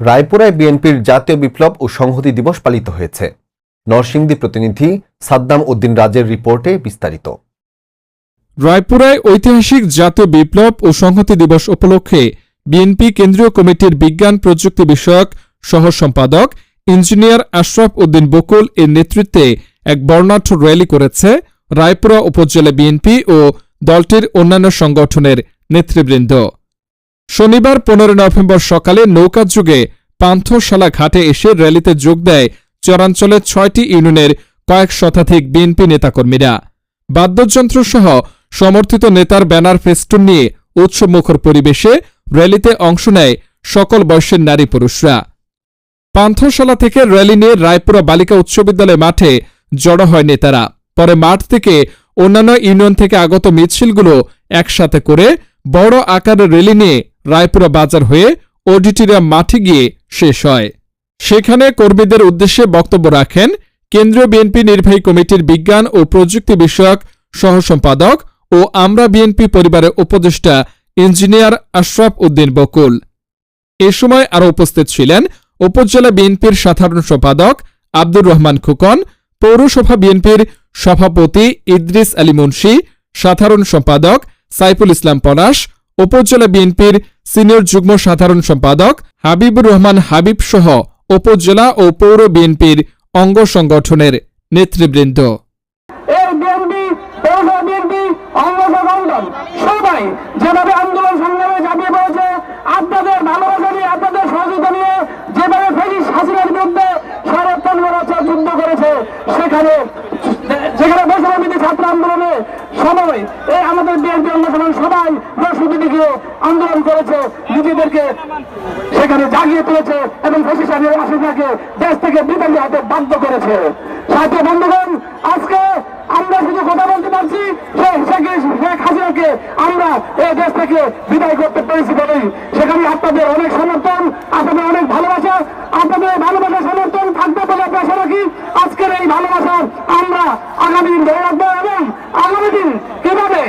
রায়পুরায় বিএনপির জাতীয় বিপ্লব ও সংহতি দিবস পালিত হয়েছে। নরসিংদী প্রতিনিধি সাদ্দাম উদ্দিন রাজের রিপোর্টে বিস্তারিত। রায়পুরায় ঐতিহাসিক জাতীয় বিপ্লব ও সংহতি দিবস উপলক্ষে বিএনপি কেন্দ্রীয় কমিটির বিজ্ঞান প্রযুক্তি বিষয়ক সহ সম্পাদক ইঞ্জিনিয়ার আশরাফ উদ্দিন বকুল এর নেতৃত্বে এক বর্ণাঢ্য র্যালি করেছে রায়পুরা উপজেলা বিএনপি ও দলটির অন্যান্য সংগঠনের নেতৃবৃন্দ। শনিবার পনেরো নভেম্বর সকালে নৌকা যুগে পান্থশালা ঘাটে এসে র্যালিতে যোগ দেয় চরাঞ্চলের ছয়টি ইউনিয়নের কয়েক শতাধিক বিএনপি নেতাকর্মীরা। বাদ্যযন্ত্রসহ সমর্থিত নেতার ব্যানার ফেস্টুন নিয়ে উৎসবমুখর পরিবেশে র্যালিতে অংশ নেয় সকল বয়সের নারী পুরুষরা। পান্থশালা থেকে র্যালি নিয়ে রায়পুরা বালিকা উচ্চ বিদ্যালয় মাঠে জড়ো হয় নেতারা। পরে মাঠ থেকে অন্যান্য ইউনিয়ন থেকে আগত মিছিলগুলো একসাথে করে বড় আকারের র্যালি নিয়ে রায়পুরা বাজার হয়ে অডিটোরিয়াম মাঠে গিয়ে শেষ হয়। সেখানে কর্মীদের উদ্দেশ্যে বক্তব্য রাখেন কেন্দ্রীয় বিএনপি নির্বাহী কমিটির বিজ্ঞান ও প্রযুক্তি বিষয়ক সহসম্পাদক ও আমরা বিএনপি পরিবারের উপদেষ্টা ইঞ্জিনিয়ার আশরাফ উদ্দিন বকুল। এ সময় আরও উপস্থিত ছিলেন উপজেলা বিএনপির সাধারণ সম্পাদক আব্দুর রহমান খুকন, পৌরসভা বিএনপির সভাপতি ইদ্রিস আলী মুন্সি, সাধারণ সম্পাদক সাইফুল ইসলাম পলাশ উপজেলা বিএনপির সিনিয়র যুগ্ম সাধারণ সম্পাদক হাবিবুর রহমান হাবিব সহ উপজেলা ও পৌর বিএনপির অঙ্গ সংগঠনের নেতৃবৃন্দ। সেখানে সময় এই আমাদের বিএনপি অঙ্গসংগঠন সবাই গিয়ে আন্দোলন করেছে, নিজেদেরকে সেখানে জাগিয়ে তুলেছে এবং ফেসিস হাসিনাকে দেশ থেকে বিদায় হাতে বাধ্য করেছে। সাথে বন্ধুগণ, আজকে আমরা শুধু কথা বলতে পারছি শেখ হাসিনাকে আমরা এই দেশ থেকে বিদায় করতে পেরেছি বলেই। সেখানে আপনাদের অনেক সমর্থন, আপনাদের অনেক ভালোবাসা, আপনাদের ভালোবাসা সমর্থন থাকবে বলে আশা আজকের এই ভালোবাসা আমরা আগামী দিন ধরে রাখব এবং আগামী দিন কীভাবে